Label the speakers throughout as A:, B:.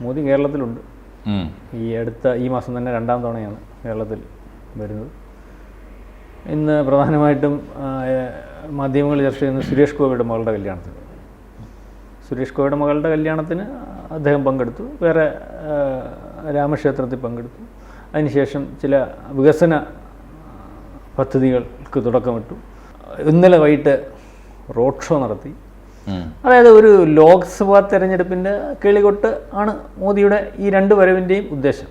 A: മോദി കേരളത്തിലുണ്ട്. ഈ അടുത്ത ഈ മാസം തന്നെ രണ്ടാം തവണയാണ് കേരളത്തിൽ വരുന്നത്. ഇന്ന് പ്രധാനമായിട്ടും മാധ്യമങ്ങൾ ചർച്ച ചെയ്യുന്ന സുരേഷ് ഗോപിയുടെ മകളുടെ കല്യാണത്തിന്. സുരേഷ് ഗോപിയുടെ മകളുടെ കല്യാണത്തിന് അദ്ദേഹം പങ്കെടുത്തു. വേറെ രാമക്ഷേത്രത്തിൽ പങ്കെടുത്തു. അതിനുശേഷം ചില വികസന പദ്ധതികൾക്ക് തുടക്കമിട്ടു. ഇന്നലെ വൈകിട്ട് റോഡ് ഷോ നടത്തി. അതായത് ഒരു ലോക്സഭാ തെരഞ്ഞെടുപ്പിന്റെ കേളികൊട്ട് ആണ് മോദിയുടെ ഈ രണ്ട് വരവിന്റെയും ഉദ്ദേശം.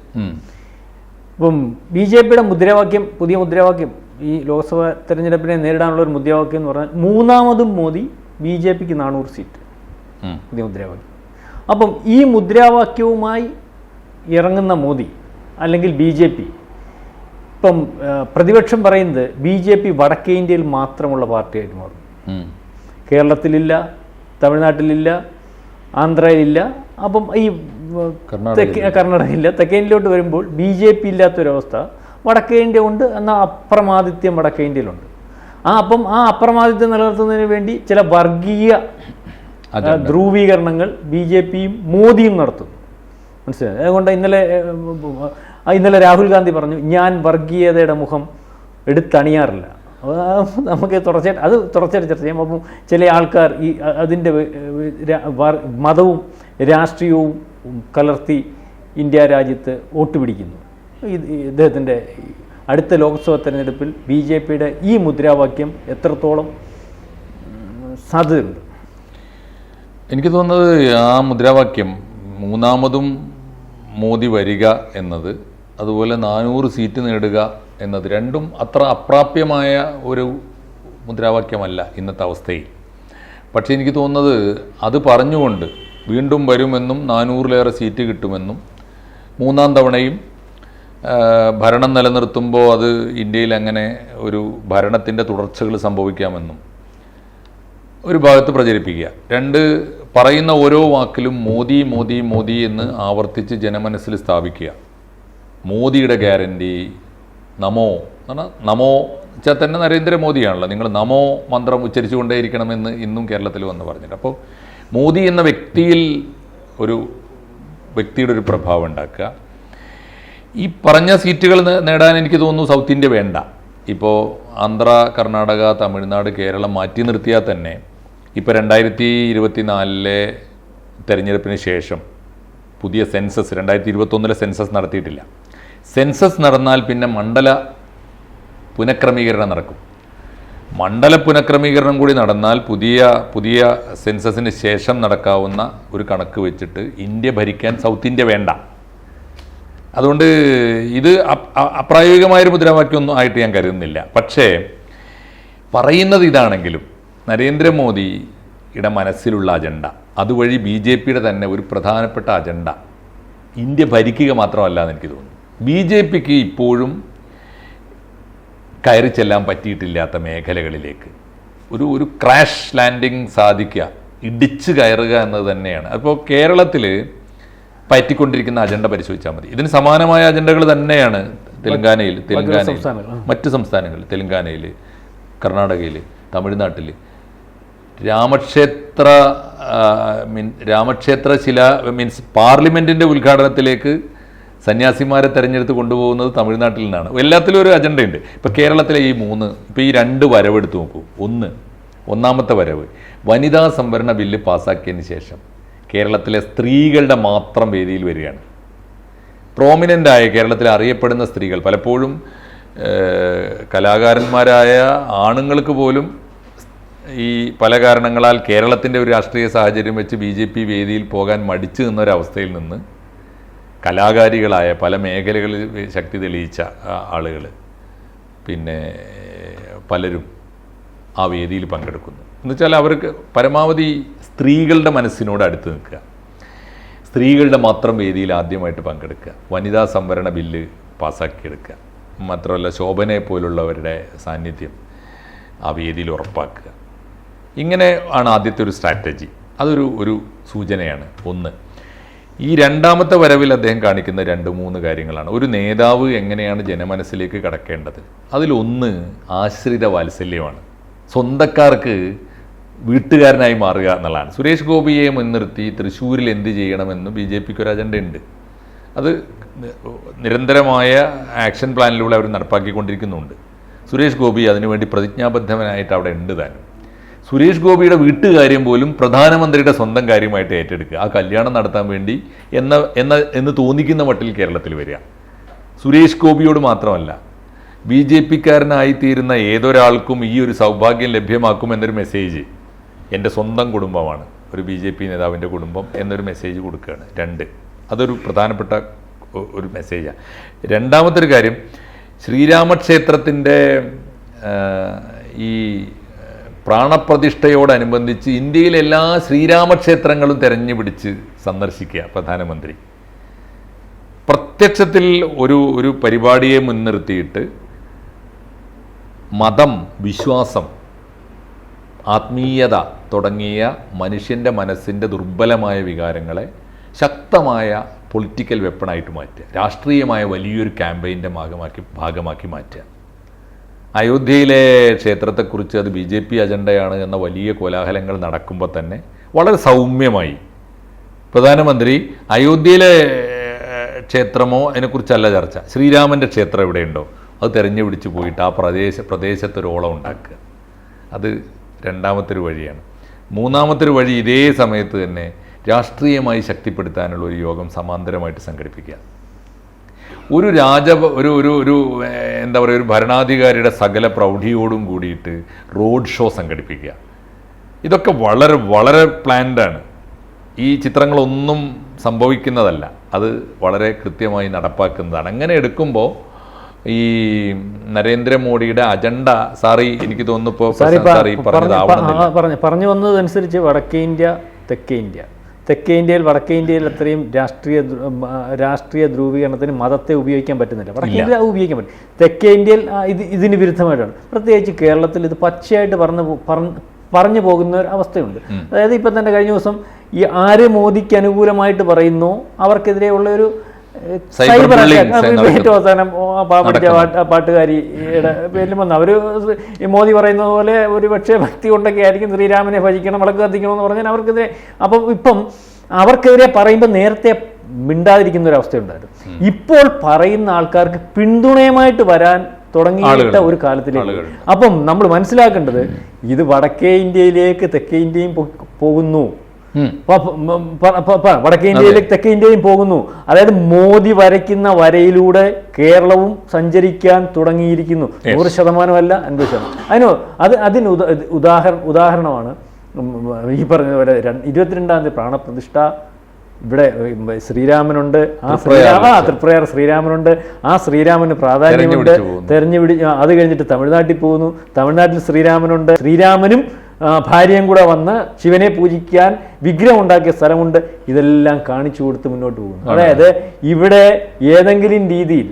A: ഇപ്പം ബി ജെ പിയുടെ മുദ്രാവാക്യം പുതിയ മുദ്രാവാക്യം ഈ ലോക്സഭാ തെരഞ്ഞെടുപ്പിനെ നേരിടാനുള്ള ഒരു മുദ്രാവാക്യം എന്ന് പറഞ്ഞാൽ മൂന്നാമതും മോദി ബി ജെ പിക്ക് നാനൂറ് സീറ്റ്. പുതിയ മുദ്രാവാക്യം അപ്പം ഈ മുദ്രാവാക്യവുമായി ഇറങ്ങുന്ന മോദി അല്ലെങ്കിൽ ബി ജെ പി ഇപ്പം പ്രതിപക്ഷം പറയുന്നത് ബി ജെ പി വടക്കേ ഇന്ത്യയിൽ മാത്രമുള്ള പാർട്ടിയായിട്ട് മാറും. കേരളത്തിലില്ല തമിഴ്നാട്ടിലില്ല ആന്ധ്രയിലില്ല അപ്പം ഈ തെക്കേ കർണാടകയില്ല തെക്കേന്ത്യയിലോട്ട് വരുമ്പോൾ ബി ജെ പി ഇല്ലാത്തൊരവസ്ഥ വടക്കേ ഇന്ത്യ ഉണ്ട് എന്നാൽ അപ്രമാദിത്യം വടക്കേ ഇന്ത്യയിലുണ്ട് ആ അപ്പം ആ അപ്രമാദിത്യം നിലനിർത്തുന്നതിന് വേണ്ടി ചില വർഗീയ ധ്രുവീകരണങ്ങൾ ബി ജെ പിയും മോദിയും നടത്തുന്നു. മനസ്സിലായി? അതുകൊണ്ട് ഇന്നലെ ഇന്നലെ രാഹുൽ ഗാന്ധി പറഞ്ഞു ഞാൻ വർഗീയതയുടെ മുഖം എടുത്തണിയാറില്ല. നമുക്ക് തുടർച്ചയായിട്ട് അത് തുടർച്ചയായിട്ട് ചർച്ച ചെയ്യാം അപ്പം ചില ആൾക്കാർ ഈ അതിന്റെ മതവും രാഷ്ട്രീയവും കലർത്തി ഇന്ത്യ രാജ്യത്ത് വോട്ട് പിടിക്കുന്നു. ഇദ്ദേഹത്തിന്റെ അടുത്ത ലോക്സഭാ തെരഞ്ഞെടുപ്പിൽ ബി ജെ പിയുടെ ഈ മുദ്രാവാക്യം എത്രത്തോളം സാധ്യതയുണ്ട്?
B: എനിക്ക് തോന്നുന്നത് ആ മുദ്രാവാക്യം മൂന്നാമതും മോദി വരിക എന്നത് അതുപോലെ നാനൂറ് സീറ്റ് നേടുക എന്നത് രണ്ടും അത്ര അപ്രാപ്യമായ ഒരു മുദ്രാവാക്യമല്ല ഇന്നത്തെ അവസ്ഥയിൽ. പക്ഷേ എനിക്ക് തോന്നുന്നത് അത് പറഞ്ഞുകൊണ്ട് വീണ്ടും വരുമെന്നും നാനൂറിലേറെ സീറ്റ് കിട്ടുമെന്നും മൂന്നാം തവണയും ഭരണം നിലനിർത്തുമ്പോൾ അത് ഇന്ത്യയിൽ അങ്ങനെ ഒരു ഭരണത്തിന്റെ തുടർച്ചകൾ സംഭവിക്കാമെന്നും ഒരു ഭാഗത്ത് പ്രചരിപ്പിക്കുക. രണ്ട് പറയുന്ന ഓരോ വാക്കിലും മോദി മോദി മോദി എന്ന് ആവർത്തിച്ച് ജനമനസ്സിൽ സ്ഥാപിക്കുക. മോദിയുടെ ഗ്യാരണ്ടി നമോ എന്ന് പറഞ്ഞാൽ നമോ. വെച്ചാൽ തന്നെ നരേന്ദ്രമോദിയാണല്ലോ. നിങ്ങൾ നമോ മന്ത്രം ഉച്ചരിച്ചുകൊണ്ടേയിരിക്കണമെന്ന് ഇന്നും കേരളത്തിൽ വന്ന് പറഞ്ഞിട്ട് അപ്പോൾ മോദി എന്ന വ്യക്തിയിൽ ഒരു വ്യക്തിയുടെ ഒരു പ്രഭാവം ഉണ്ടാക്കുക. ഈ പറഞ്ഞ സീറ്റുകൾ നേടാൻ എനിക്ക് തോന്നുന്നു സൗത്ത് ഇന്ത്യ വേണ്ട. ഇപ്പോൾ ആന്ധ്ര കർണാടക തമിഴ്നാട് കേരളം മാറ്റി നിർത്തിയാൽ തന്നെ ഇപ്പോൾ രണ്ടായിരത്തി ഇരുപത്തി നാലിലെ തെരഞ്ഞെടുപ്പിന് ശേഷം പുതിയ സെൻസസ് രണ്ടായിരത്തി ഇരുപത്തൊന്നിലെ സെൻസസ് നടത്തിയിട്ടില്ല. സെൻസസ് നടന്നാൽ പിന്നെ മണ്ഡല പുനഃക്രമീകരണം നടക്കും. മണ്ഡല പുനഃക്രമീകരണം കൂടി നടന്നാൽ പുതിയ പുതിയ സെൻസസിന് ശേഷം നടക്കാവുന്ന ഒരു കണക്ക് വെച്ചിട്ട് ഇന്ത്യ ഭരിക്കാൻ സൗത്ത് ഇന്ത്യ വേണ്ട. അതുകൊണ്ട് ഇത് അപ്രായോഗികമായൊരു മുദ്രാവാക്യമൊന്നും ആയിട്ട് ഞാൻ കരുതുന്നില്ല. പക്ഷേ പറയുന്നത് ഇതാണെങ്കിലും നരേന്ദ്രമോദിയുടെ മനസ്സിലുള്ള അജണ്ട അതുവഴി ബി ജെ പിയുടെ തന്നെ ഒരു പ്രധാനപ്പെട്ട അജണ്ട ഇന്ത്യ ഭരിക്കുക മാത്രമല്ല എന്ന് എനിക്ക് തോന്നുന്നു. ബി ജെ പിക്ക് ഇപ്പോഴും കയറി ചെല്ലാൻ പറ്റിയിട്ടില്ലാത്ത മേഖലകളിലേക്ക്. ഒരു ഒരു ക്രാഷ് ലാൻഡിങ് സാധിക്കുക ഇടിച്ചു കയറുക എന്നത് തന്നെയാണ്. അപ്പോൾ കേരളത്തിൽ പറ്റിക്കൊണ്ടിരിക്കുന്ന അജണ്ട പരിശോധിച്ചാൽ മതി. ഇതിന് സമാനമായ അജണ്ടകൾ തന്നെയാണ് തെലങ്കാനയിൽ
A: തെലങ്കാന
B: മറ്റ് സംസ്ഥാനങ്ങളിൽ തെലങ്കാനയിൽ കർണാടകയിൽ തമിഴ്നാട്ടിൽ രാമക്ഷേത്ര മീൻ രാമക്ഷേത്ര ശില മീൻസ് പാർലമെന്റിന്റെ ഉദ്ഘാടനത്തിലേക്ക് സന്യാസിമാരെ തെരഞ്ഞെടുത്ത് കൊണ്ടുപോകുന്നത് തമിഴ്നാട്ടിൽ നിന്നാണ്. എല്ലാത്തിലും ഒരു അജണ്ടയുണ്ട് ഇപ്പോൾ കേരളത്തിലെ ഈ മൂന്ന് ഇപ്പോൾ ഈ രണ്ട് വരവെടുത്ത് നോക്കൂ. ഒന്ന് ഒന്നാമത്തെ വരവ്. വനിതാ സംവരണ ബില്ല് പാസ്സാക്കിയതിന് ശേഷം കേരളത്തിലെ സ്ത്രീകളുടെ മാത്രം വേദിയിൽ വരികയാണ്. ആയ കേരളത്തിൽ അറിയപ്പെടുന്ന സ്ത്രീകൾ പലപ്പോഴും കലാകാരന്മാരായ ആണുങ്ങൾക്ക് പോലും ഈ പല കാരണങ്ങളാൽ കേരളത്തിന്റെ ഒരു രാഷ്ട്രീയ സാഹചര്യം വെച്ച് ബി വേദിയിൽ പോകാൻ മടിച്ചു നിന്നൊരവസ്ഥയിൽ നിന്ന് കലാകാരികളായ പല മേഖലകളിൽ ശക്തി തെളിയിച്ച ആളുകൾ പിന്നെ പലരും ആ വേദിയിൽ പങ്കെടുക്കുന്നു. എന്നുവെച്ചാൽ അവർക്ക് പരമാവധി സ്ത്രീകളുടെ മനസ്സിനോട് അടുത്ത് നിൽക്കുക. സ്ത്രീകളുടെ മാത്രം വേദിയിൽ ആദ്യമായിട്ട് പങ്കെടുക്കുക. വനിതാ സംവരണ ബില്ല് പാസ്സാക്കിയെടുക്കുക മാത്രമല്ല ശോഭനയെ പോലുള്ളവരുടെ സാന്നിധ്യം ആ വേദിയിൽ ഉറപ്പാക്കുക. ഇങ്ങനെ ആണ് ആദ്യത്തെ ഒരു സ്ട്രാറ്റജി. അതൊരു ഒരു സൂചനയാണ്. ഒന്ന് ഈ രണ്ടാമത്തെ വരവിൽ അദ്ദേഹം കാണിക്കുന്ന രണ്ട് മൂന്ന് കാര്യങ്ങളാണ്. ഒരു നേതാവ് എങ്ങനെയാണ് ജനമനസ്സിലേക്ക് കടക്കേണ്ടത്? അതിലൊന്ന് ആശ്രിത വാത്സല്യമാണ്. സ്വന്തക്കാർക്ക് വീട്ടുകാരനായി മാറുക എന്നുള്ളതാണ്. സുരേഷ് ഗോപിയെ മുൻനിർത്തി തൃശ്ശൂരിൽ എന്ത് ചെയ്യണമെന്ന് ബി ജെ പിക്ക് ഒരു അജണ്ട ഉണ്ട്. അത് നിരന്തരമായ ആക്ഷൻ പ്ലാനിലൂടെ അവർ നടപ്പാക്കിക്കൊണ്ടിരിക്കുന്നുണ്ട്. സുരേഷ് ഗോപി അതിനുവേണ്ടി പ്രതിജ്ഞാബദ്ധവനായിട്ട് അവിടെ ഉണ്ട് താനും. സുരേഷ് ഗോപിയുടെ വീട്ടുകാര്യം പോലും പ്രധാനമന്ത്രിയുടെ സ്വന്തം കാര്യമായിട്ട് ഏറ്റെടുക്കുക. ആ കല്യാണം നടത്താൻ വേണ്ടി എന്ന എന്ന എന്ന് തോന്നിക്കുന്ന മട്ടിൽ കേരളത്തിൽ വരിക. സുരേഷ് ഗോപിയോട് മാത്രമല്ല ബി ജെ പിക്കാരനായിത്തീരുന്ന ഏതൊരാൾക്കും ഈ ഒരു സൗഭാഗ്യം ലഭ്യമാക്കും എന്നൊരു മെസ്സേജ് എന്റെ സ്വന്തം കുടുംബമാണ്. ഒരു ബി ജെ പി നേതാവിന്റെ കുടുംബം എന്നൊരു മെസ്സേജ് കൊടുക്കുകയാണ്. രണ്ട്. അതൊരു പ്രധാനപ്പെട്ട ഒരു മെസ്സേജാണ് രണ്ടാമത്തെ ഒരു കാര്യം ശ്രീരാമക്ഷേത്രത്തിന്റെ ഈ പ്രാണപ്രതിഷ്ഠയോടനുബന്ധിച്ച് ഇന്ത്യയിലെ എല്ലാ ശ്രീരാമക്ഷേത്രങ്ങളും തിരഞ്ഞുപിടിച്ച് സന്ദർശിക്കുക പ്രധാനമന്ത്രി. പ്രത്യക്ഷത്തിൽ ഒരു ഒരു പരിപാടിയെ മുൻനിർത്തിയിട്ട് മതം വിശ്വാസം ആത്മീയത തുടങ്ങിയ മനുഷ്യന്റെ മനസ്സിന്റെ ദുർബലമായ വികാരങ്ങളെ ശക്തമായ പൊളിറ്റിക്കൽ വെപ്പണായിട്ട് മാറ്റുക രാഷ്ട്രീയമായ വലിയൊരു ക്യാമ്പയിന്റെ ഭാഗമാക്കി ഭാഗമാക്കി മാറ്റുക. അയോധ്യയിലെ ക്ഷേത്രത്തെക്കുറിച്ച് അത് ബി ജെ പി അജണ്ടയാണ് എന്ന വലിയ കോലാഹലങ്ങൾ നടക്കുമ്പോൾ തന്നെ വളരെ സൗമ്യമായി. പ്രധാനമന്ത്രി അയോധ്യയിലെ ക്ഷേത്രമോ അതിനെക്കുറിച്ചല്ല ചർച്ച. ശ്രീരാമന്റെ ക്ഷേത്രം എവിടെയുണ്ടോ? അത് തെരഞ്ഞുപിടിച്ച് പോയിട്ട് ആ പ്രദേശ പ്രദേശത്തൊരോളം ഉണ്ടാക്കുക. അത് രണ്ടാമത്തൊരു വഴിയാണ്. മൂന്നാമത്തൊരു വഴി ഇതേ സമയത്ത് തന്നെ രാഷ്ട്രീയമായി ശക്തിപ്പെടുത്താനുള്ള ഒരു യോഗം സമാന്തരമായിട്ട് സംഘടിപ്പിക്കുക. ഒരു രാജ ഒരു ഒരു ഒരു എന്താ പറയുക ഒരു ഭരണാധികാരിയുടെ സകല പ്രൗഢിയോടും കൂടിയിട്ട് റോഡ് ഷോ സംഘടിപ്പിക്കുക. ഇതൊക്കെ വളരെ വളരെ പ്ലാൻഡാണ് ഈ ചിത്രങ്ങളൊന്നും സംഭവിക്കുന്നതല്ല. അത് വളരെ കൃത്യമായി നടപ്പാക്കുന്നതാണ്. അങ്ങനെ എടുക്കുമ്പോൾ ഈ നരേന്ദ്രമോദിയുടെ അജണ്ട സാറി എനിക്ക് തോന്നുന്നു ഇപ്പോൾ
A: പറഞ്ഞു പറഞ്ഞു വന്നതനുസരിച്ച് വടക്കേ ഇന്ത്യ തെക്കേ ഇന്ത്യ. തെക്കേ ഇന്ത്യയിൽ വടക്കേ ഇന്ത്യയിൽ അത്രയും രാഷ്ട്രീയ രാഷ്ട്രീയ ധ്രുവീകരണത്തിന് മതത്തെ ഉപയോഗിക്കാൻ പറ്റുന്നില്ല. വടക്കേ ഇന്ത്യ ഉപയോഗിക്കാൻ പറ്റും. തെക്കേ ഇന്ത്യയിൽ ഇത് ഇതിന് വിരുദ്ധമായിട്ടാണ്. പ്രത്യേകിച്ച് കേരളത്തിൽ ഇത് പച്ചയായിട്ട് പറഞ്ഞു പറഞ്ഞ് പോകുന്ന ഒരു അവസ്ഥയുണ്ട്. അതായത് ഇപ്പം തന്നെ കഴിഞ്ഞ ദിവസം ഈ ആര് മോദിക്ക് അനുകൂലമായിട്ട് പറയുന്നു അവർക്കെതിരെയുള്ള ഒരു സൈബർ ഏറ്റവും അവസാനം പാട്ടുകാരിയുടെ പേരിൽ വന്നു. അവർ മോദി പറയുന്നത് പോലെ ഒരു പക്ഷേ ഭക്തി കൊണ്ടൊക്കെ ആയിരിക്കും ശ്രീരാമനെ ഭജിക്കണം വിളക്ക് കത്തിക്കണം എന്ന് പറഞ്ഞാൽ അവർക്കെതിരെ അപ്പം ഇപ്പം അവർക്കെതിരെ പറയുമ്പോൾ നേരത്തെ മിണ്ടാതിരിക്കുന്ന ഒരു അവസ്ഥയുണ്ടായിരുന്നു ഇപ്പോൾ പറയുന്ന ആൾക്കാർക്ക് പിന്തുണയുമായിട്ട് വരാൻ തുടങ്ങിയിട്ട ഒരു കാലത്തിലേക്ക്. അപ്പം നമ്മൾ മനസ്സിലാക്കേണ്ടത് ഇത് വടക്കേ ഇന്ത്യയിലേക്ക് തെക്കേ ഇന്ത്യയും പോകുന്നു. വടക്കേ ഇന്ത്യയിലേക്ക് തെക്കേ ഇന്ത്യയും പോകുന്നു. അതായത് മോദി വരയ്ക്കുന്ന വരയിലൂടെ കേരളവും സഞ്ചരിക്കാൻ തുടങ്ങിയിരിക്കുന്നു. നൂറ് ശതമാനമല്ല അൻപത് ശതമാനം. അതിനോ അത് അതിന് ഉദാഹരണ ഉദാഹരണമാണ്. ഈ പറഞ്ഞ പോലെ രണ്ട്- ഇരുപത്തിരണ്ടാം തീയതി പ്രാണപ്രതിഷ്ഠ ഇവിടെ ശ്രീരാമനുണ്ട്. ആ ശ്രീരാമ തൃപ്രയാർ ശ്രീരാമനുണ്ട്. ആ ശ്രീരാമന് പ്രാധാന്യമുണ്ട്.
B: പോകുന്നു.
A: തെരഞ്ഞുപിടി അത് കഴിഞ്ഞിട്ട് തമിഴ്നാട്ടിൽ പോകുന്നു. തമിഴ്നാട്ടിൽ ശ്രീരാമനുണ്ട്. ശ്രീരാമനും ഭാര്യയും കൂടെ വന്ന് ശിവനെ പൂജിക്കാൻ വിഗ്രഹം ഉണ്ടാക്കിയ സ്ഥലമുണ്ട്. ഇതെല്ലാം കാണിച്ചു കൊടുത്ത് മുന്നോട്ട് പോകുന്നു. അതായത് ഇവിടെ ഏതെങ്കിലും രീതിയിൽ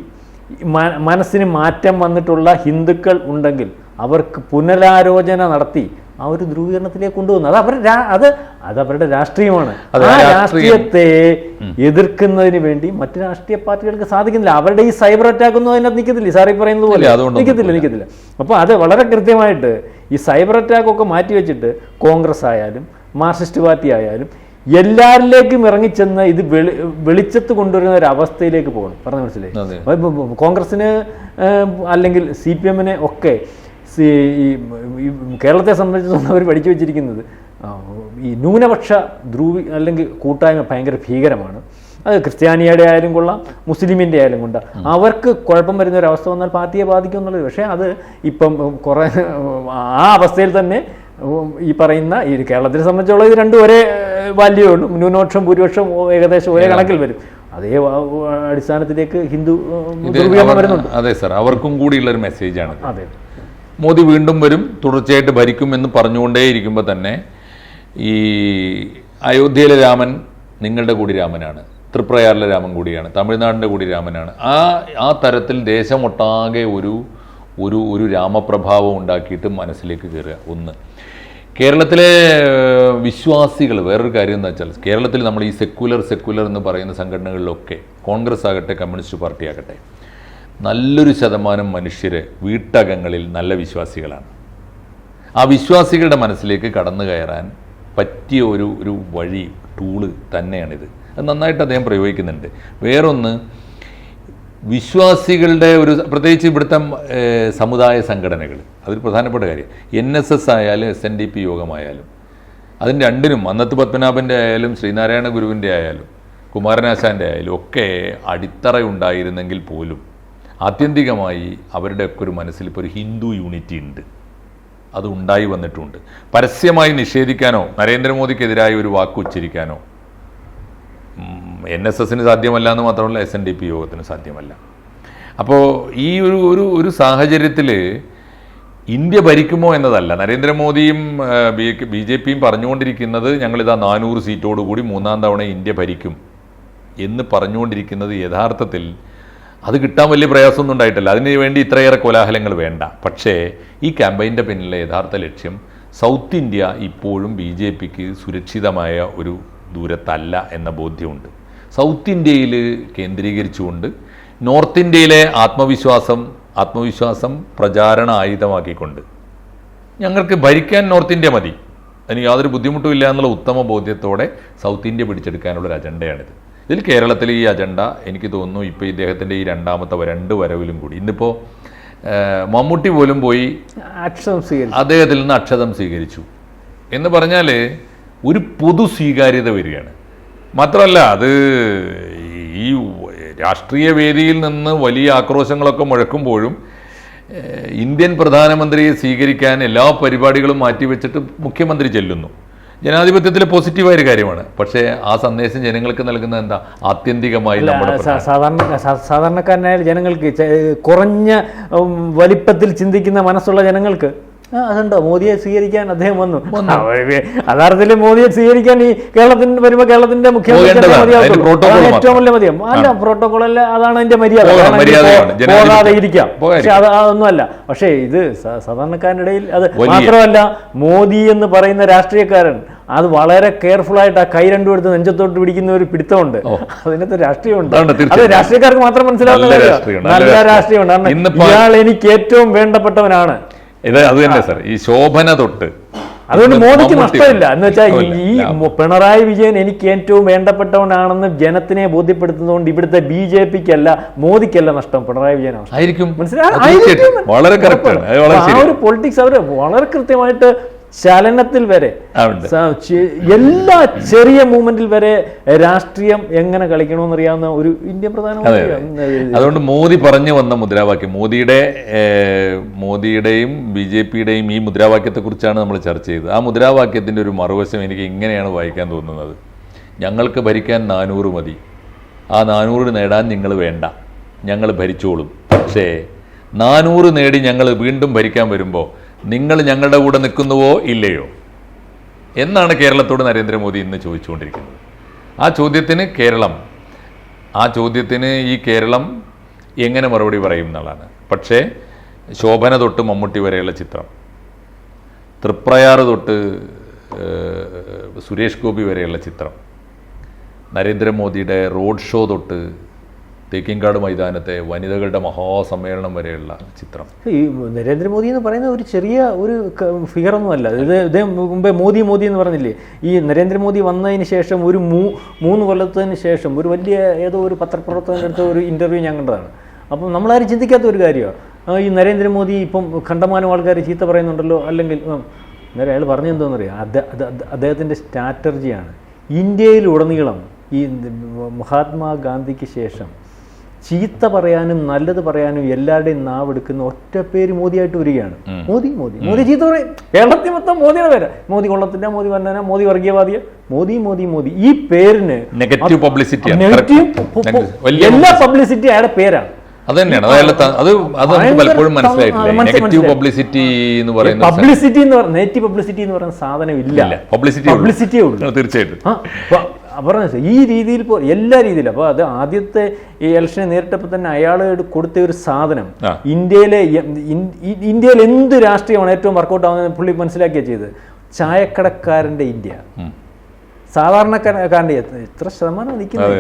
A: മനസ്സിന് മാറ്റം വന്നിട്ടുള്ള ഹിന്ദുക്കൾ ഉണ്ടെങ്കിൽ അവർക്ക് പുനരാലോചന നടത്തി ആ ഒരു ധ്രുവീകരണത്തിലേക്ക് കൊണ്ടുവന്നു. അത് അവർ അത് അത് അവരുടെ രാഷ്ട്രീയമാണ്. ആ രാഷ്ട്രീയത്തെ എതിർക്കുന്നതിന് വേണ്ടി മറ്റു രാഷ്ട്രീയ പാർട്ടികൾക്ക് സാധിക്കുന്നില്ല. അവരുടെ ഈ സൈബർ അറ്റാക്ക് ഒന്നും അതിനകത്ത് നിൽക്കത്തില്ല. സാറി പറയുന്നത് പോലെ. നിൽക്കത്തില്ല നിൽക്കത്തില്ല. അപ്പോൾ അത് വളരെ കൃത്യമായിട്ട് ഈ സൈബർ അറ്റാക്ക് ഒക്കെ മാറ്റി വെച്ചിട്ട് കോൺഗ്രസ് ആയാലും മാർക്സിസ്റ്റ് പാർട്ടി ആയാലും എല്ലാവരിലേക്കും ഇറങ്ങിച്ചെന്ന് ഇത് വെളി വെളിച്ചത്ത് കൊണ്ടുവരുന്ന ഒരു അവസ്ഥയിലേക്ക് പോകണം. പറഞ്ഞ മനസ്സിലായി. കോൺഗ്രസിന് അല്ലെങ്കിൽ സി പി എമ്മിനെ ഒക്കെ സി- ഈ കേരളത്തെ സംബന്ധിച്ചിടത്തോളം അവർ പഠിച്ചു വെച്ചിരിക്കുന്നത് ഈ ന്യൂനപക്ഷ ധ്രുവി അല്ലെങ്കിൽ കൂട്ടായ്മ ഭയങ്കര ഭീകരമാണ്. അത് ക്രിസ്ത്യാനിയുടെ ആയാലും കൊള്ളാം മുസ്ലിമിന്റെ ആയാലും കൊണ്ടാം. അവർക്ക് കുഴപ്പം വരുന്ന ഒരു അവസ്ഥ വന്നാൽ പാർട്ടിയെ ബാധിക്കും എന്നുള്ളത് പക്ഷേ അത് ഇപ്പം കുറേ ആ അവസ്ഥയിൽ തന്നെ ഈ പറയുന്ന ഈ കേരളത്തിനെ സംബന്ധിച്ചുള്ള ഇത് രണ്ടും ഒരേ വാല്യേ ഉള്ളൂ. ന്യൂനപക്ഷം ഭൂരിപക്ഷം ഏകദേശം ഒരേ കണക്കിൽ വരും. അതേ അടിസ്ഥാനത്തിലേക്ക് ഹിന്ദു വരുന്നുണ്ട്.
B: അതെ സാർ. അവർക്കും കൂടിയുള്ള ഒരു മെസ്സേജാണ്
A: അതെ.
B: മോദി വീണ്ടും വരും തുടർച്ചയായിട്ട് ഭരിക്കും എന്ന് പറഞ്ഞുകൊണ്ടേയിരിക്കുമ്പോൾ തന്നെ ഈ അയോധ്യയിലെ രാമൻ നിങ്ങളുടെ കൂടി രാമനാണ്. തൃപ്രയാറിലെ രാമൻ കൂടിയാണ്. തമിഴ്നാടിന്റെ കൂടി രാമനാണ്. ആ ആ തരത്തിൽ ദേശമൊട്ടാകെ ഒരു ഒരു ഒരു രാമപ്രഭാവം ഉണ്ടാക്കിയിട്ട് മനസ്സിലേക്ക് കയറുക. ഒന്ന്. കേരളത്തിലെ വിശ്വാസികൾ വേറൊരു കാര്യം എന്താ വെച്ചാൽ കേരളത്തിൽ നമ്മൾ ഈ സെക്കുലർ സെക്കുലർ എന്ന് പറയുന്ന സംഘടനകളിലൊക്കെ കോൺഗ്രസ് ആകട്ടെ കമ്മ്യൂണിസ്റ്റ് പാർട്ടി ആകട്ടെ നല്ലൊരു ശതമാനം മനുഷ്യർ വീട്ടകങ്ങളിൽ നല്ല വിശ്വാസികളാണ്. ആ വിശ്വാസികളുടെ മനസ്സിലേക്ക് കടന്നു കയറാൻ പറ്റിയ ഒരു ഒരു വഴി ടൂൾ തന്നെയാണിത്. അത് നന്നായിട്ട് അദ്ദേഹം പ്രയോഗിക്കുന്നുണ്ട്. വേറൊന്ന് വിശ്വാസികളുടെ ഒരു പ്രത്യേകിച്ച് ഇവിടുത്തെ സമുദായ സംഘടനകൾ അതൊരു പ്രധാനപ്പെട്ട കാര്യം. എൻ എസ് എസ് ആയാലും എസ് എൻ ഡി പി യോഗമായാലും അതിന് രണ്ടിനും അന്നത്ത് പത്മനാഭന്റെ ആയാലും ശ്രീനാരായണ ഗുരുവിന്റെ ആയാലും കുമാരനാശാന്റെ ആയാലും ഒക്കെ അടിത്തറ ഉണ്ടായിരുന്നെങ്കിൽ പോലും ആത്യന്തികമായി അവരുടെയൊക്കെ ഒരു മനസ്സിൽ ഇപ്പോൾ ഒരു ഹിന്ദു യൂണിറ്റി ഉണ്ട്. അത് ഉണ്ടായി വന്നിട്ടുണ്ട്. പരസ്യമായി നിഷേധിക്കാനോ നരേന്ദ്രമോദിക്കെതിരായ ഒരു വാക്ക് ഉച്ചരിക്കാനോ എൻ എസ് എസിന് സാധ്യമല്ല എന്ന് മാത്രമല്ല എസ് എൻ ഡി പി യോഗത്തിന് സാധ്യമല്ല. അപ്പോൾ ഈ ഒരു ഒരു ഒരു സാഹചര്യത്തിൽ ഇന്ത്യ ഭരിക്കുമോ എന്നതല്ല. നരേന്ദ്രമോദിയും ബി ജെ പിയും പറഞ്ഞുകൊണ്ടിരിക്കുന്നത് ഞങ്ങളിതാ നാനൂറ് സീറ്റോടുകൂടി മൂന്നാം തവണ ഇന്ത്യ ഭരിക്കും എന്ന് പറഞ്ഞുകൊണ്ടിരിക്കുന്നത് യഥാർത്ഥത്തിൽ അത് കിട്ടാൻ വലിയ പ്രയാസമൊന്നും ഉണ്ടായിട്ടില്ല. അതിന് വേണ്ടി ഇത്രയേറെ കോലാഹലങ്ങൾ വേണ്ട. പക്ഷേ ഈ ക്യാമ്പയിന്റെ പിന്നിലെ യഥാർത്ഥ ലക്ഷ്യം സൗത്ത് ഇന്ത്യ ഇപ്പോഴും ബി ജെ പിക്ക് സുരക്ഷിതമായ ഒരു ദൂരത്തല്ല എന്ന ബോധ്യമുണ്ട്. സൗത്ത് ഇന്ത്യയിൽ കേന്ദ്രീകരിച്ചുകൊണ്ട് നോർത്ത് ഇന്ത്യയിലെ ആത്മവിശ്വാസം ആത്മവിശ്വാസം പ്രചാരണ ആയുധമാക്കിക്കൊണ്ട് ഞങ്ങൾക്ക് ഭരിക്കാൻ നോർത്ത് ഇന്ത്യ മതി. അതിന് യാതൊരു ബുദ്ധിമുട്ടും ഇല്ല എന്നുള്ള ഉത്തമ ബോധ്യത്തോടെ സൗത്ത് ഇന്ത്യ പിടിച്ചെടുക്കാനുള്ള ഒരു അജണ്ടയാണിത്. ഇതിൽ കേരളത്തിൽ ഈ അജണ്ട എനിക്ക് തോന്നുന്നു ഇപ്പോൾ ഇദ്ദേഹത്തിന്റെ ഈ രണ്ടാമത്തെ രണ്ട് വരവിലും കൂടി. ഇന്നിപ്പോൾ മമ്മൂട്ടി പോലും പോയി
A: അക്ഷരം സ്വീകരിച്ചു.
B: അദ്ദേഹത്തിൽ നിന്ന് അക്ഷതം സ്വീകരിച്ചു. എന്ന് പറഞ്ഞാൽ ഒരു പൊതു സ്വീകാര്യത വരികയാണ്. മാത്രമല്ല അത് ഈ രാഷ്ട്രീയ വേദിയിൽ നിന്ന് വലിയ ആക്രോശങ്ങളൊക്കെ മുഴക്കുമ്പോഴും ഇന്ത്യൻ പ്രധാനമന്ത്രിയെ സ്വീകരിക്കാൻ എല്ലാ പരിപാടികളും മാറ്റിവെച്ചിട്ട് മുഖ്യമന്ത്രി ചെല്ലുന്നു. ജനാധിപത്യത്തിലെ പോസിറ്റീവായ ഒരു കാര്യമാണ്. പക്ഷേ ആ സന്ദേശം ജനങ്ങൾക്ക് നൽകുന്നത് എന്താ? ആത്യന്തികമായി നമ്മുടെ
A: സാധാരണ സാധാരണക്കാരനായ ജനങ്ങൾക്ക് കുറഞ്ഞ വലിപ്പത്തിൽ ചിന്തിക്കുന്ന മനസ്സുള്ള ജനങ്ങൾക്ക്? അതുണ്ടോ? മോദിയെ സ്വീകരിക്കാൻ അദ്ദേഹം വന്നു. യഥാർത്ഥത്തിൽ മോദിയെ സ്വീകരിക്കാൻ ഈ കേരളത്തിന്റെ വരുമ്പോ കേരളത്തിന്റെ മുഖ്യമന്ത്രി ഏറ്റവും വലിയ മതിയം. അല്ല പ്രോട്ടോകോൾ അല്ല അതാണ് അതിന്റെ മര്യാദ. പോകാതെ ഇരിക്കാം. പക്ഷെ. അത് അതൊന്നുമല്ല. പക്ഷേ ഇത് സാധാരണക്കാരുടെ ഇടയിൽ അത് മാത്രമല്ല മോദി എന്ന് പറയുന്ന രാഷ്ട്രീയക്കാരൻ അത് വളരെ കെയർഫുൾ ആയിട്ട് ആ കൈ രണ്ടും എടുത്ത് നെഞ്ചത്തോട്ട് പിടിക്കുന്ന ഒരു പിടുത്തമുണ്ട്. അതിനകത്ത് രാഷ്ട്രീയമുണ്ട്. അത്. രാഷ്ട്രീയക്കാർക്ക് മാത്രം മനസ്സിലാവുന്ന
B: നല്ല. രാഷ്ട്രീയമുണ്ട്,
A: കാരണം ഇയാൾ എനിക്ക് ഏറ്റവും വേണ്ടപ്പെട്ടവനാണ്.
B: ഇത് അത് തന്നെ സാർ ഈ ശോഭന തൊട്ട്
A: അതുകൊണ്ട് മോദിക്ക് നഷ്ടമില്ല. എന്ന് വെച്ചാൽ. ഈ പിണറായി വിജയൻ എനിക്ക് ഏറ്റവും വേണ്ടപ്പെട്ടവനാണെന്ന് ജനത്തിനെ ബോധ്യപ്പെടുത്തുന്നതുകൊണ്ട് ഇവിടുത്തെ ബി ജെ പിക്ക് അല്ല മോദിക്കല്ല നഷ്ടം പിണറായി വിജയനാണ്.
B: ആയിരിക്കും.
A: മനസ്സിലായോ? ആ ഒരു പൊളിറ്റിക്സ് അവർ വളരെ കൃത്യമായിട്ട് ചലനത്തിൽ വരെ. എല്ലാ ചെറിയ മൂവ്മെന്റിൽ വരെ രാഷ്ട്രീയം എങ്ങനെ കളിക്കണമെന്ന് അറിയാവുന്ന ഒരു ഇന്ത്യൻ
B: പ്രധാന അതുകൊണ്ട് മോദി പറഞ്ഞു വന്ന മുദ്രാവാക്യം. മോദിയുടെ മോദിയുടെയും ബി ജെ പിയുടെയും ഈ മുദ്രാവാക്യത്തെ കുറിച്ചാണ് നമ്മൾ ചർച്ച ചെയ്തത്. ആ മുദ്രാവാക്യത്തിന്റെ ഒരു മറുവശം എനിക്ക് ഇങ്ങനെയാണ് വായിക്കാൻ തോന്നുന്നത്. ഞങ്ങൾക്ക് ഭരിക്കാൻ നാനൂറ് മതി. ആ നാനൂറ് നേടാൻ നിങ്ങൾ വേണ്ട. ഞങ്ങൾ ഭരിച്ചോളും. പക്ഷേ നാനൂറ് നേടി ഞങ്ങൾ വീണ്ടും ഭരിക്കാൻ വരുമ്പോൾ നിങ്ങൾ ഞങ്ങളുടെ കൂടെ നിൽക്കുന്നുവോ ഇല്ലയോ? എന്നാണ് കേരളത്തോട് നരേന്ദ്രമോദി ഇന്ന് ചോദിച്ചുകൊണ്ടിരിക്കുന്നത്. ആ ചോദ്യത്തിന് കേരളം ആ ചോദ്യത്തിന് ഈ കേരളം എങ്ങനെ മറുപടി പറയും എന്നുള്ളതാണ്. പക്ഷേ ശോഭന തൊട്ട് മമ്മൂട്ടി വരെയുള്ള ചിത്രം തൃപ്രയാറ് തൊട്ട് സുരേഷ് ഗോപി വരെയുള്ള ചിത്രം നരേന്ദ്രമോദിയുടെ റോഡ് ഷോ തൊട്ട് തേക്കിൻകാട് മൈതാനത്തെ വനിതകളുടെ മഹാസമ്മേളനം വരെയുള്ള ചിത്രം.
A: ഈ നരേന്ദ്രമോദി എന്ന് പറയുന്നത് ഒരു ചെറിയ ഒരു ഫിഗർ ഒന്നുമല്ല ഇത് ഇദ്ദേഹം മുമ്പേ മോദി മോദി എന്ന് പറഞ്ഞില്ലേ? ഈ നരേന്ദ്രമോദി വന്നതിന് ശേഷം ഒരു മൂ മൂന്ന് കൊല്ലത്തിന് ശേഷം ഒരു വലിയ ഏതോ ഒരു പത്രപ്രവർത്തകന്റെ അടുത്ത ഒരു ഇന്റർവ്യൂ ഞാൻ കണ്ടതാണ്. അപ്പം നമ്മളാരും ചിന്തിക്കാത്ത ഒരു കാര്യമാണ്. ഈ നരേന്ദ്രമോദി ഇപ്പം കണ്ടമാനം ആൾക്കാർ ചീത്ത പറയുന്നുണ്ടല്ലോ? അല്ലെങ്കിൽ നേരെ അയാൾ പറഞ്ഞെന്തോന്നറിയാം? അദ്ദേഹത്തിന്റെ സ്ട്രാറ്റജിയാണ്. ഇന്ത്യയിലുടനീളം ഈ മഹാത്മാഗാന്ധിക്ക് ശേഷം ചീത്ത പറയാനും നല്ലത് പറയാനും എല്ലാവരുടെയും നാവെടുക്കുന്ന ഒറ്റ പേര് മോദിയായിട്ട് വരികയാണ്. മോദി മോദി. മോദി ചീത്ത പറയും. കേരളത്തിൽ മൊത്തം മോദിയുടെ പേര്. മോദി കൊള്ളത്തില്ല മോദി വന്നന മോദി വർഗീയവാദിയ. മോദി മോദി മോദി. ഈ പേരിന്
B: നെഗറ്റീവ് പബ്ലിസിറ്റി
A: നെഗറ്റീവ് എല്ലാ പബ്ലിസിറ്റി അയാളുടെ പേരാണ്.
B: അത് തന്നെയാണ്. അത് അത് അത് നമുക്ക് പലപ്പോഴും മനസ്സിലായിട്ടില്ല? നെഗറ്റീവ് പബ്ലിസിറ്റി എന്ന് പറയുന്നത്
A: പബ്ലിസിറ്റി എന്ന് പറയുന്ന നെഗറ്റീവ് പബ്ലിസിറ്റി എന്ന് പറയുന്ന സാധനം ഇല്ല.
B: പബ്ലിസിറ്റി
A: പബ്ലിസിറ്റിയേ ഉള്ളൂ.
B: തീർച്ചയായിട്ടും.
A: പറഞ്ഞ ഈ രീതിയിൽ പോ എല്ലാ രീതിയിലും. അപ്പോൾ അത് ആദ്യത്തെ ഈ ഇലക്ഷനെ നേരിട്ടപ്പോൾ തന്നെ അയാൾ കൊടുത്ത ഒരു സാധനം. ഇന്ത്യയിലെ ഇന്ത്യയിൽ എന്ത് രാഷ്ട്രീയമാണ് ഏറ്റവും വർക്കൗട്ട് ആവുന്നത് പുള്ളി മനസ്സിലാക്കിയ ചെയ്ത് ചായക്കടക്കാരന്റെ ഇന്ത്യ. സാധാരണക്കാരന്റെ എത്ര- ശതമാനം നിൽക്കുന്നത്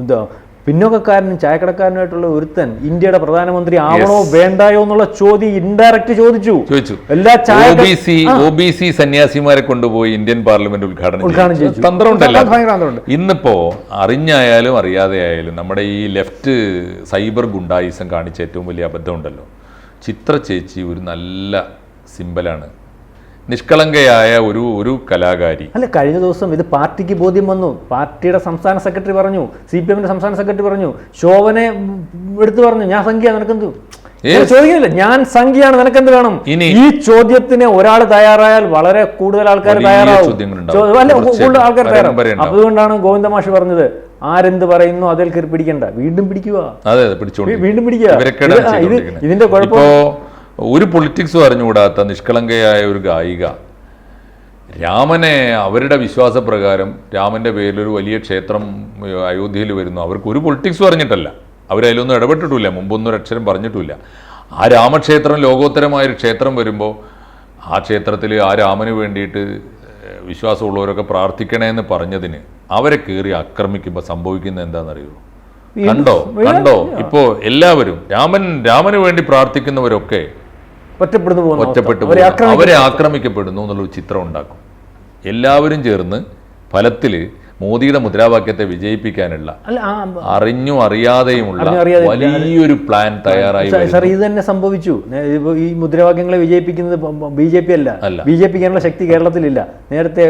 A: എന്താ പിന്നോക്കക്കാരനും ചായക്കടക്കാരനുമായിട്ടുള്ള ഒരുത്തൻ ഇന്ത്യയുടെ പ്രധാനമന്ത്രി ആവണോ വേണ്ടായോ എന്നുള്ള ചോദ്യം ഇൻഡയറക്റ്റ് ചോദിച്ചു.
B: ചോദിച്ചു.
A: എല്ലാ ചായ
B: സന്യാസിമാരെ കൊണ്ടുപോയി ഇന്ത്യൻ പാർലമെന്റ് ഉദ്ഘാടനം
A: ഉദ്ഘാടനം.
B: ഇന്നിപ്പോ അറിഞ്ഞായാലും അറിയാതെ ആയാലും നമ്മുടെ ഈ ലെഫ്റ്റ് സൈബർ ഗുണ്ടായിസം കാണിച്ച ഏറ്റവും വലിയ അബദ്ധമുണ്ടല്ലോ. ചിത്ര ചേച്ചി ഒരു നല്ല സിമ്പലാണ്. നിഷ്കളങ്കയായ ഒരു ഒരു കലാകാരി.
A: അല്ല കഴിഞ്ഞ ദിവസം ഇത് പാർട്ടിക്ക് ബോധ്യം വന്നു. പാർട്ടിയുടെ സംസ്ഥാന സെക്രട്ടറി പറഞ്ഞു സി പി എമ്മിന്റെ സംസ്ഥാന സെക്രട്ടറി പറഞ്ഞു ശോഭനെ എടുത്തു പറഞ്ഞു ഞാൻ സംഖ്യ നിനക്കെന്തു. ചോദിക്കുന്നില്ല. ഞാൻ സംഖ്യയാണ് നിനക്കെന്ത് വേണം? ഈ ചോദ്യത്തിന് ഒരാൾ തയ്യാറായാൽ വളരെ കൂടുതൽ ആൾക്കാർ തയ്യാറാവും. അല്ല, കൂടുതൽ ആൾക്കാർ തയ്യാറാവും. അതുകൊണ്ടാണ് ഗോവിന്ദമാഷ് പറഞ്ഞത് ആരെന്ത് പറയുന്നു അതിൽ കയറി പിടിക്കണ്ട. വീണ്ടും പിടിക്കുക. വീണ്ടും പിടിക്കുക. ഇത്. ഇതിന്റെ കുഴപ്പം-
B: ഒരു പൊളിറ്റിക്സും അറിഞ്ഞുകൂടാത്ത നിഷ്കളങ്കയായ ഒരു ഗായിക. രാമനെ അവരുടെ വിശ്വാസപ്രകാരം രാമന്റെ പേരിൽ ഒരു വലിയ ക്ഷേത്രം അയോധ്യയിൽ വരുന്നു. അവർക്ക് ഒരു പൊളിറ്റിക്സും അറിഞ്ഞിട്ടല്ല. അവരതിലൊന്നും ഇടപെട്ടിട്ടില്ല മുമ്പൊന്നും ഒരു അക്ഷരം പറഞ്ഞിട്ടില്ല ആ രാമക്ഷേത്രം ലോകോത്തരമായ ഒരു ക്ഷേത്രം വരുമ്പോൾ ആ ക്ഷേത്രത്തിൽ ആ രാമന് വേണ്ടിയിട്ട് വിശ്വാസമുള്ളവരൊക്കെ പ്രാർത്ഥിക്കണേ എന്ന് പറഞ്ഞതിന് അവരെ കയറി ആക്രമിക്കുമ്പോൾ സംഭവിക്കുന്നത് എന്താണെന്നറിയോ? കണ്ടോ? കണ്ടോ? ഇപ്പോൾ എല്ലാവരും രാമൻ രാമന് വേണ്ടി പ്രാർത്ഥിക്കുന്നവരൊക്കെ
A: ഒറ്റപ്പെടുന്നു പോകുന്നു
B: ഒറ്റപ്പെട്ടു
A: അവരെ
B: ആക്രമിക്കപ്പെടുന്നു എന്നുള്ളൊരു ചിത്രം ഉണ്ടാക്കും. എല്ലാവരും ചേർന്ന് ഫലത്തിൽ മോദിയുടെ മുദ്രാവാക്യത്തെ വിജയിപ്പിക്കാനുള്ള അറിഞ്ഞും അറിയാതെയുമുള്ള വലിയൊരു പ്ലാൻ തയ്യാറായി
A: സാർ ഇത് തന്നെ സംഭവിച്ചു ഈ മുദ്രാവാക്യങ്ങളെ വിജയിപ്പിക്കുന്നത് ബി ജെ പി അല്ല. ബി ജെ പിക്കാനുള്ള ശക്തി കേരളത്തിലില്ല നേരത്തെ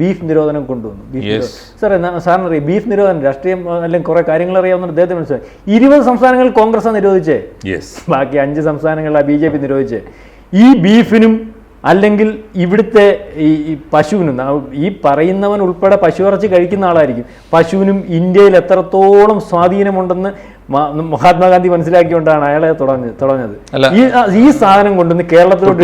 A: ബീഫ് നിരോധനം കൊണ്ടുവന്നു ബീഫ്
B: Yes.
A: നിരോധനം. സാറിന് അറിയാം ബീഫ് നിരോധനം രാഷ്ട്രീയം അല്ലെങ്കിൽ കുറെ കാര്യങ്ങൾ അറിയാവുന്ന അദ്ദേഹത്തെ മനസ്സിലായി ഇരുപത് സംസ്ഥാനങ്ങൾ കോൺഗ്രസ് നിരോധിച്ചേ. ബാക്കി അഞ്ച് സംസ്ഥാനങ്ങളിലാണ് ബി ജെ പി നിരോധിച്ചേ ഈ ബീഫിനും അല്ലെങ്കിൽ ഇവിടുത്തെ ഈ പശുവിനും ഈ പറയുന്നവൻ ഉൾപ്പെടെ പശു ഇറച്ചി കഴിക്കുന്ന ആളായിരിക്കും. പശുവിനും ഇന്ത്യയിൽ എത്രത്തോളം സ്വാധീനമുണ്ടെന്ന് മഹാത്മാഗാന്ധി മനസ്സിലാക്കിക്കൊണ്ടാണ് അയാളെ തുടങ്ങി തുടങ്ങത്. ഈ ഈ സാധനം കൊണ്ടുവന്ന് കേരളത്തിലോട്ട്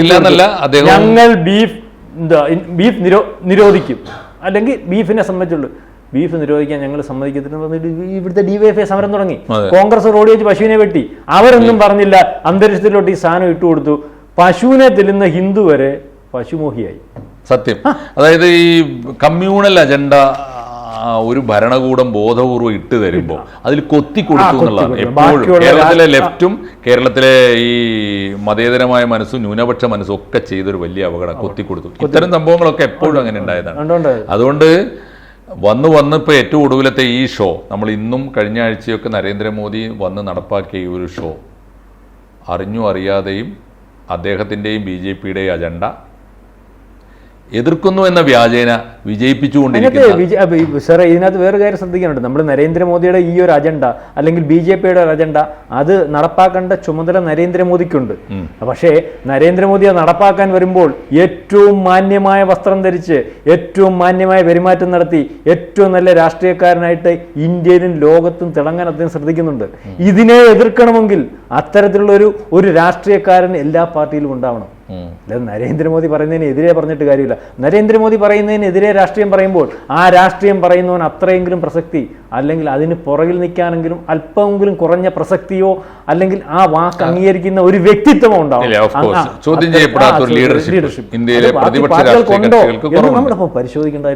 A: ഞങ്ങൾ ബീഫ് എന്താ ബീഫ് നിരോ നിരോധിക്കും. അല്ലെങ്കിൽ ബീഫിനെ സംബന്ധിച്ചുള്ളൂ. ബീഫ് നിരോധിക്കാൻ ഞങ്ങൾ സമ്മതിക്കത്തില്ലെന്ന് പറഞ്ഞിട്ട് ഇവിടുത്തെ ഡിവൈഎഫ്ഐ സമരം തുടങ്ങി. കോൺഗ്രസ് റോഡ് വെച്ച് പശുവിനെ വെട്ടി. അവരൊന്നും പറഞ്ഞില്ല അന്തരീക്ഷത്തിലോട്ട് ഈ സാധനം ഇട്ടുകൊടുത്തു പശുവിനെ തെല്ലുന്ന ഹിന്ദു വരെ പശുമോഹിയായി.
B: സത്യം. അതായത് ഈ കമ്മ്യൂണൽ അജണ്ട ഒരു ഭരണകൂടം ബോധപൂർവം ഇട്ട് തരുമ്പോൾ അതിൽ കൊത്തി കൊടുത്തു എന്നുള്ളതാണ്. എപ്പോഴും കേരളത്തിലെ ലെഫ്റ്റും കേരളത്തിലെ ഈ മതേതരമായ മനസ്സും ന്യൂനപക്ഷ മനസ്സും ഒക്കെ ചെയ്തൊരു വലിയ അപകടം കൊത്തി കൊടുത്തു. ഇത്തരം സംഭവങ്ങളൊക്കെ എപ്പോഴും അങ്ങനെ ഉണ്ടായതാണ്.
A: അതുകൊണ്ട്
B: വന്ന് വന്ന് ഇപ്പോൾ ഏറ്റവും ഒടുവിലത്തെ ഈ ഷോ നമ്മൾ ഇന്നും കഴിഞ്ഞ ആഴ്ചയൊക്കെ നരേന്ദ്രമോദി വന്ന് നടപ്പാക്കിയ ഈ ഒരു ഷോ അറിഞ്ഞും അറിയാതെയും അദ്ദേഹത്തിന്റെയും ബി ജെ പിയുടെയും അജണ്ട എതിർക്കുന്നു എന്ന വ്യാജേന
A: വിജയിപ്പിച്ചുകൊണ്ടിരിക്കുന്നു
B: വിജയിപ്പിച്ചുകൊണ്ടിരിക്കുന്ന
A: വിജയ സാറേ ഇതിനകത്ത് വേറെ കാര്യം ശ്രദ്ധിക്കാനുണ്ട് നമ്മൾ നരേന്ദ്രമോദിയുടെ ഈ ഒരു അജണ്ട അല്ലെങ്കിൽ ബി ജെ പിയുടെ ഒരു അജണ്ട അത് നടപ്പാക്കേണ്ട ചുമതല നരേന്ദ്രമോദിക്കുണ്ട്. പക്ഷേ നരേന്ദ്രമോദി അത് നടപ്പാക്കാൻ വരുമ്പോൾ ഏറ്റവും മാന്യമായ വസ്ത്രം ധരിച്ച് ഏറ്റവും മാന്യമായ പെരുമാറ്റം നടത്തി ഏറ്റവും നല്ല രാഷ്ട്രീയക്കാരനായിട്ട് ഇന്ത്യയിലും ലോകത്തും തിളങ്ങാൻ അദ്ദേഹം ശ്രദ്ധിക്കുന്നുണ്ട്. ഇതിനെ എതിർക്കണമെങ്കിൽ അത്തരത്തിലുള്ള ഒരു ഒരു രാഷ്ട്രീയക്കാരൻ എല്ലാ പാർട്ടിയിലും ഉണ്ടാവണം. അല്ലാതെ നരേന്ദ്രമോദി പറയുന്നതിനെതിരെ പറഞ്ഞിട്ട് കാര്യമില്ല. നരേന്ദ്രമോദി പറയുന്നതിനെതിരെ രാഷ്ട്രീയം പറയുമ്പോൾ ആ രാഷ്ട്രീയം പറയുന്നവൻ അത്രയെങ്കിലും പ്രസക്തി അല്ലെങ്കിൽ അതിന് പുറകിൽ നിൽക്കാനെങ്കിലും അല്പമെങ്കിലും കുറഞ്ഞ പ്രസക്തിയോ അല്ലെങ്കിൽ ആ വാക്ക് അംഗീകരിക്കുന്ന ഒരു വ്യക്തിത്വമോ ഉണ്ടാവും.
B: ചോദ്യം ചെയ്യപ്പെടാത്ത ഒരു leadership. ഇന്ത്യയിലെ പ്രതിപക്ഷ രാഷ്ട്രീയ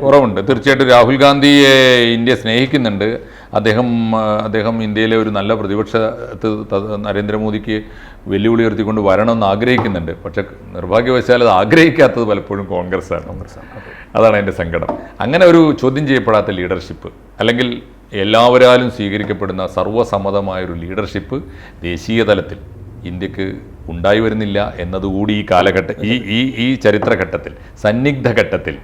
B: കുറവുണ്ട്. തീർച്ചയായിട്ടും രാഹുൽ ഗാന്ധിയെ ഇന്ത്യ സ്നേഹിക്കുന്നുണ്ട്. അദ്ദേഹം അദ്ദേഹം ഇന്ത്യയിലെ ഒരു നല്ല പ്രതിപക്ഷത്ത് നരേന്ദ്രമോദിക്ക് വെല്ലുവിളി ഉയർത്തിക്കൊണ്ട് വരണമെന്ന് ആഗ്രഹിക്കുന്നുണ്ട്. പക്ഷെ നിർഭാഗ്യവശാൽ അത് ആഗ്രഹിക്കാത്തത് പലപ്പോഴും കോൺഗ്രസ് ആണ് അതാണ് എന്റെ സങ്കടം. അങ്ങനെ ഒരു ചോദ്യം ചെയ്യപ്പെടാത്ത ലീഡർഷിപ്പ് അല്ലെങ്കിൽ എല്ലാവരാലും സ്വീകരിക്കപ്പെടുന്ന സർവസമ്മതമായൊരു ലീഡർഷിപ്പ് ദേശീയ തലത്തിൽ ഇന്ത്യയ്ക്ക് ഉണ്ടായി വരുന്നില്ല എന്നതുകൂടി ഈ കാലഘട്ട ഈ ഈ ഈ ചരിത്രഘട്ടത്തിൽ സന്നിഗ്ധ ഘട്ടത്തിൽ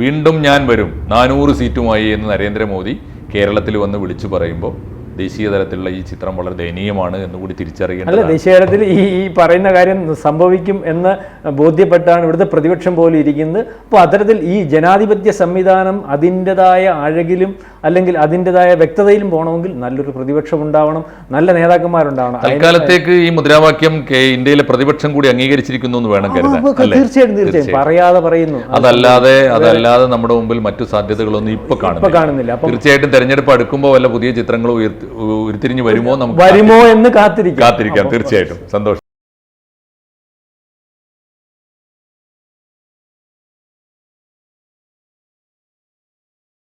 B: വീണ്ടും ഞാൻ വരും നാനൂറ് സീറ്റുമായി എന്ന് നരേന്ദ്രമോദി കേരളത്തിൽ വന്ന് വിളിച്ചു പറയുമ്പോൾ ദേശീയ തലത്തിലുള്ള ഈ ചിത്രം വളരെ ദയനീയമാണ് എന്നുകൂടി
A: അല്ല
B: തിരിച്ചറിയേണ്ടതാണ്.
A: ദേശീയ തലത്തിൽ ഈ ഈ പറയുന്ന കാര്യം സംഭവിക്കും എന്ന് ബോധ്യപ്പെട്ടാണ് ഇവിടുത്തെ പ്രതിപക്ഷം പോലെ ഇരിക്കുന്നത്. അപ്പോൾ അത്തരത്തിൽ ഈ ജനാധിപത്യ സംവിധാനം അതിന്റെതായ അഴകിലും അല്ലെങ്കിൽ അതിന്റെതായ വ്യക്തതയിലും പോകണമെങ്കിൽ നല്ലൊരു പ്രതിപക്ഷം ഉണ്ടാവണം നല്ല നേതാക്കന്മാരുണ്ടാവണം.
B: തൽക്കാലത്തേക്ക് ഈ മുദ്രാവാക്യം ഇന്ത്യയിലെ പ്രതിപക്ഷം കൂടി അംഗീകരിച്ചിരിക്കുന്നു എന്ന് വേണം കരുതാൻ?
A: തീർച്ചയായും. തീർച്ചയായും. പറയാതെ പറയുന്നു.
B: അതല്ലാതെ അതല്ലാതെ നമ്മുടെ മുമ്പിൽ മറ്റു സാധ്യതകളൊന്നും ഇപ്പൊ കാണുന്നില്ല.
A: കാണുന്നില്ല.
B: തീർച്ചയായിട്ടും തെരഞ്ഞെടുപ്പ് അടുക്കുമ്പോൾ വല്ല പുതിയ ചിത്രങ്ങൾ ഉയർത്തി ഉരുത്തിരിഞ്ഞ് വരുമോ നമുക്ക്
A: വരുമോ എന്ന് കാത്തിരിക്കാം.
B: കാത്തിരിക്കാം തീർച്ചയായിട്ടും. സന്തോഷം.